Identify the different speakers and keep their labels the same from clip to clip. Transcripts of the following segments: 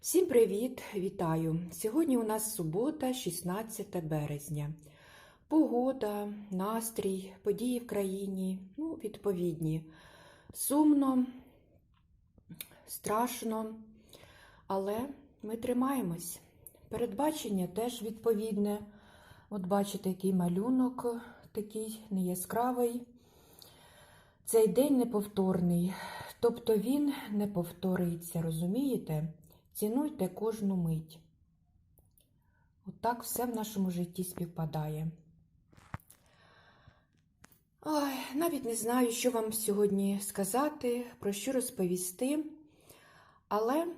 Speaker 1: Всім привіт! Вітаю! Сьогодні у нас субота, 16 березня. Погода, настрій, події в країні, ну, відповідні. Сумно, страшно, але ми тримаємось. Передбачення теж відповідне. От бачите, який малюнок, такий неяскравий. Цей день неповторний, тобто він не повториться, розумієте? Цінуйте кожну мить. Отак От все в нашому житті співпадає. Ой, навіть не знаю, що вам сьогодні сказати, про що розповісти, але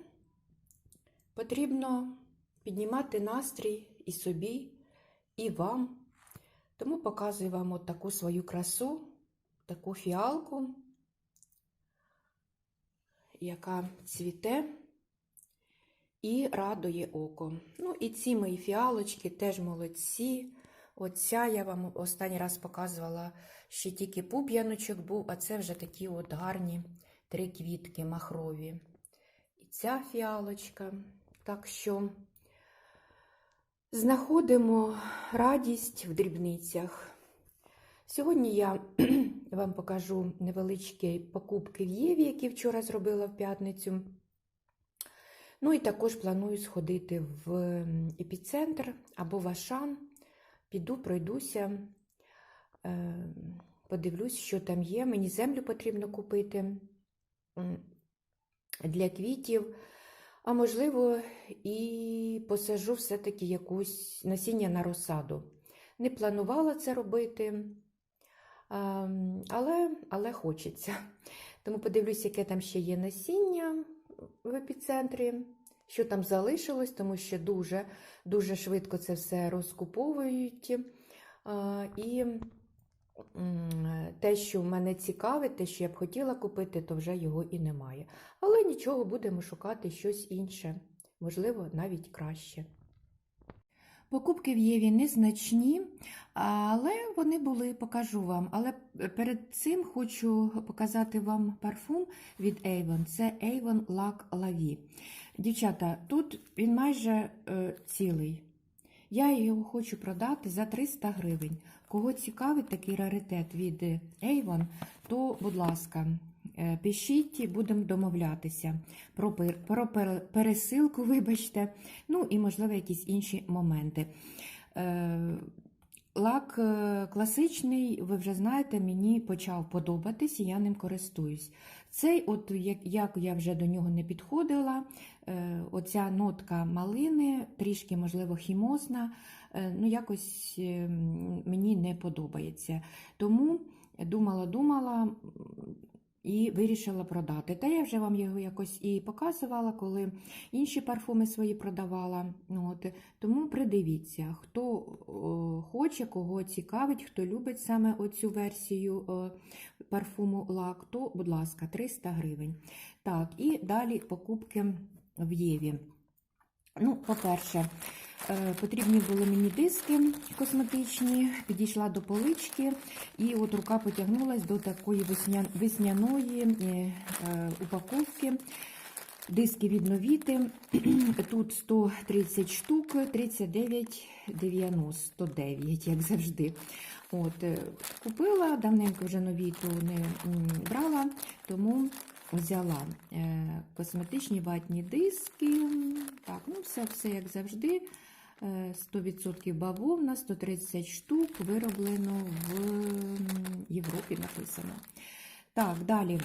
Speaker 1: потрібно піднімати настрій і собі, і вам. Тому показую вам от таку свою красу, таку фіалку, яка цвіте і радує око. Ну, і ці мої фіалочки теж молодці. Оця я вам останній раз показувала, ще тільки пуп'яночок був, а це вже такі от гарні три квітки махрові. І ця фіалочка. Так що знаходимо радість в дрібницях. Сьогодні я вам покажу невеличкі покупки в Єві, які вчора зробила в п'ятницю. Ну і також планую сходити в епіцентр або в Ашан. Піду, пройдуся, подивлюсь, що там є. Мені землю потрібно купити для квітів, а можливо, і посажу все-таки якусь насіння на розсаду. Не планувала це робити, але, але хочеться. Тому подивлюсь, яке там ще є насіння в епіцентрі, що там залишилось, тому що дуже дуже швидко це все розкуповують. І те, що мене цікавить, те, що я б хотіла купити, то вже його і немає. Але нічого, будемо шукати щось інше, можливо, навіть краще. Покупки в Єві незначні, але вони були, покажу вам. Але перед цим хочу показати вам парфум від Avon. Це Avon Lac La Vie. Дівчата, тут він майже е, цілий. Я його хочу продати за 300 гривень. Кого цікавить такий раритет від Avon, то, будь ласка, пишіть, будемо домовлятися про, про пересилку, вибачте, ну і, можливо, якісь інші моменти. Лак класичний, ви вже знаєте, мені почав подобатись, я ним користуюсь. Цей, от як я вже до нього не підходила, оця нотка малини, трішки, можливо, хімозна, ну якось мені не подобається. Тому думала-думала і вирішила продати. Та я вже вам його якось і показувала, коли інші парфуми свої продавала. От. Тому придивіться, хто о, хоче, кого цікавить, хто любить саме оцю версію о, парфуму лак, то, будь ласка, 300 гривень. Так, і далі покупки в Єві. Ну, по-перше, потрібні були мені диски косметичні, підійшла до полички, і от рука потягнулася до такої весняної упаковки. Диски відновіти. Тут 130 штук, 39,90, 109, як завжди. От, Купила, давненько вже нові, то не брала, тому взяла косметичні ватні диски. Так, ну все, все як завжди. 100% бавовна, 130 штук, вироблено в Європі написано. Так, далі.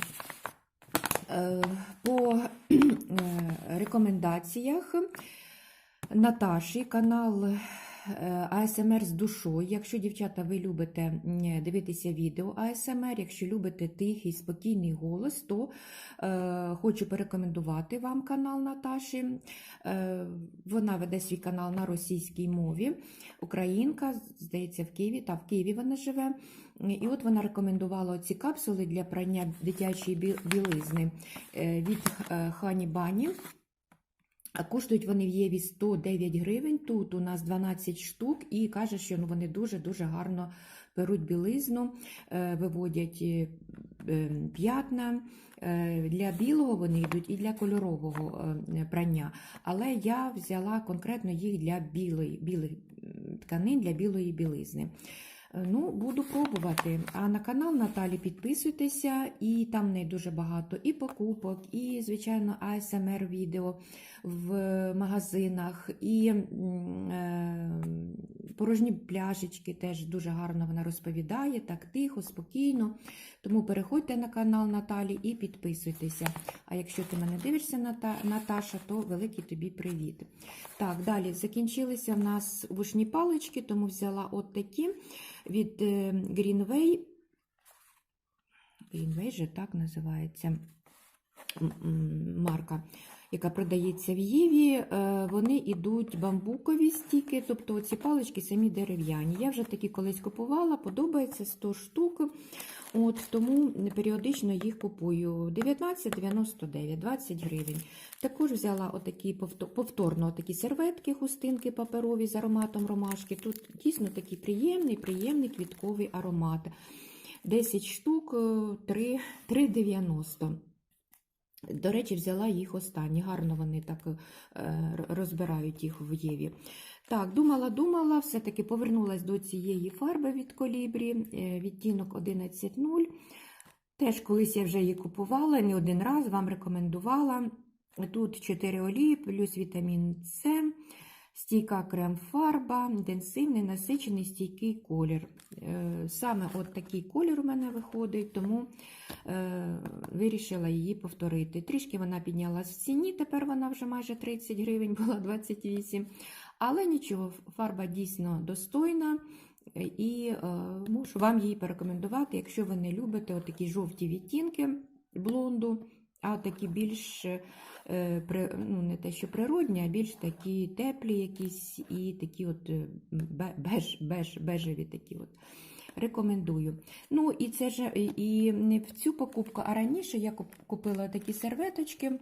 Speaker 1: По рекомендаціях Наташі канал АСМР з душою. Якщо, дівчата, ви любите дивитися відео АСМР, якщо любите тихий, спокійний голос, то е, хочу порекомендувати вам канал Наташі. Е, Вона веде свій канал на російській мові. Українка, здається, в Києві, та в Києві вона живе. І от вона рекомендувала ці капсули для прання дитячої білизни від Хані Бані. Коштують вони в Єві 109 гривень. Тут у нас 12 штук, і каже, що ну, вони дуже-дуже гарно беруть білизну, е, виводять е, е, п'ятна. Для білого вони йдуть і для кольорового прання. Але я взяла конкретно їх для білої, білих тканин, для білої білизни. Е, Ну, буду пробувати. А на канал Наталі підписуйтеся, і там в неї дуже багато і покупок, і, звичайно, ASMR відео в магазинах, і е, порожні пляшечки теж дуже гарно вона розповідає, так тихо, спокійно. Тому переходьте на канал Наталі і підписуйтеся. А якщо ти мене дивишся, Ната- Наташа, то великий тобі привіт. Так, далі закінчилися в нас вушні палички, тому взяла от такі від е, Greenway. Greenway же так називається марка, яка продається в Єві. Е, Вони йдуть бамбукові стіки, тобто ці палички самі дерев'яні. Я вже такі колись купувала, подобається 100 штук. От, тому періодично їх купую 19,99, 20 гривень. Також взяла отакі повторно такі серветки, хустинки паперові з ароматом ромашки. Тут дійсно такий приємний, приємний квітковий аромат. 10 штук, е, 3 3,90. До речі, взяла їх останні. Гарно вони так е, розбирають їх в Єві. Так, думала, думала, все-таки повернулася до цієї фарби від колібрі, е, відтінок 11.0. Теж колись я вже її купувала, не один раз вам рекомендувала. Тут 4 олії, плюс вітамін С, стійка крем-фарба, інтенсивний, насичений, стійкий колір. Е, Саме от такий колір у мене виходить, тому е, вирішила її повторити. Трішки вона піднялась в ціні, тепер вона вже майже 30 гривень, була 28. Але нічого, фарба дійсно достойна. І е, можу вам її порекомендувати, якщо ви не любите отакі жовті відтінки блонду, а такі більш е, ну, не те, що природні, а більш такі теплі якісь і такі от е, беж, беж, бежеві такі от. Рекомендую. Ну, і це ж і- не в цю покупку, а раніше я куп- купила такі серветочки.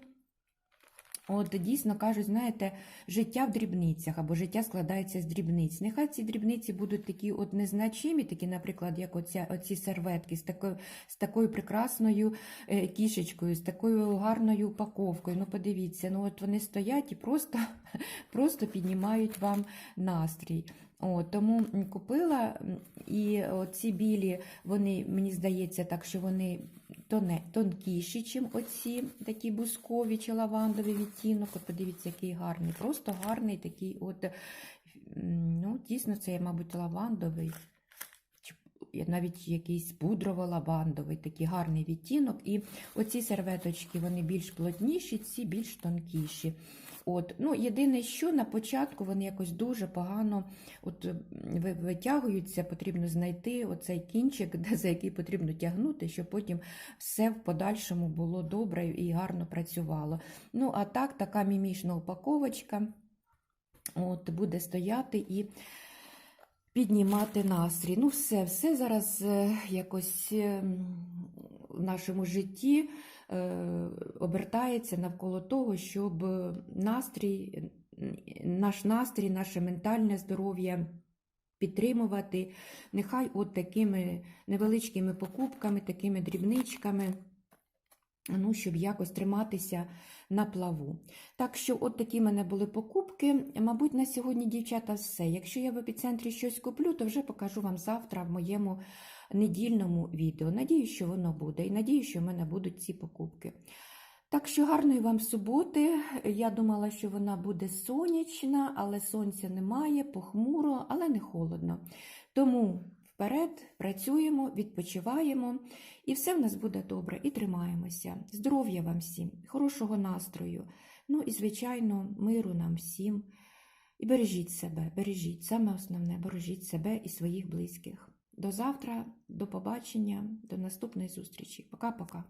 Speaker 1: От дійсно кажуть, знаєте, життя в дрібницях або життя складається з дрібниць. Нехай ці дрібниці будуть такі от незначимі, такі, наприклад, як оця, оці серветки з такою, з такою прекрасною е, кішечкою, з такою гарною упаковкою. Ну, подивіться, ну от вони стоять і просто, просто піднімають вам настрій. О, тому купила і ці білі, вони, мені здається, так, що вони тоне, тонкіші, чим оці такі бускові чи лавандові відтінок. От подивіться, який гарний. Просто гарний такий, от, ну, дійсно, це, мабуть, лавандовий. Навіть якийсь пудрово-лавандовий, такий гарний відтінок. І оці серветочки вони більш плотніші, ці більш тонкіші. От, ну, єдине, що на початку вони якось дуже погано от, витягуються, потрібно знайти оцей кінчик, за який потрібно тягнути, щоб потім все в подальшому було добре і гарно працювало. Ну, а так, така мімішна упаковочка от, буде стояти і піднімати настрій. Ну, все, все зараз е, якось е, в нашому житті е, обертається навколо того, щоб настрій, наш настрій, наше ментальне здоров'я підтримувати. Нехай от такими невеличкими покупками, такими дрібничками. Ну, щоб якось триматися на плаву. Так що, от такі в мене були покупки. Мабуть, на сьогодні, дівчата, все. Якщо я в епіцентрі щось куплю, то вже покажу вам завтра в моєму недільному відео. Надію, що воно буде, і надію, що в мене будуть ці покупки. Так що гарної вам суботи. Я думала, що вона буде сонячна, але сонця немає, похмуро, але не холодно. Тому вперед працюємо, відпочиваємо, і все в нас буде добре. І тримаємося. Здоров'я вам всім, хорошого настрою. Ну і, звичайно, миру нам всім. І бережіть себе, бережіть. Саме основне, бережіть себе і своїх близьких. До завтра, до побачення, до наступної зустрічі. Пока-пока.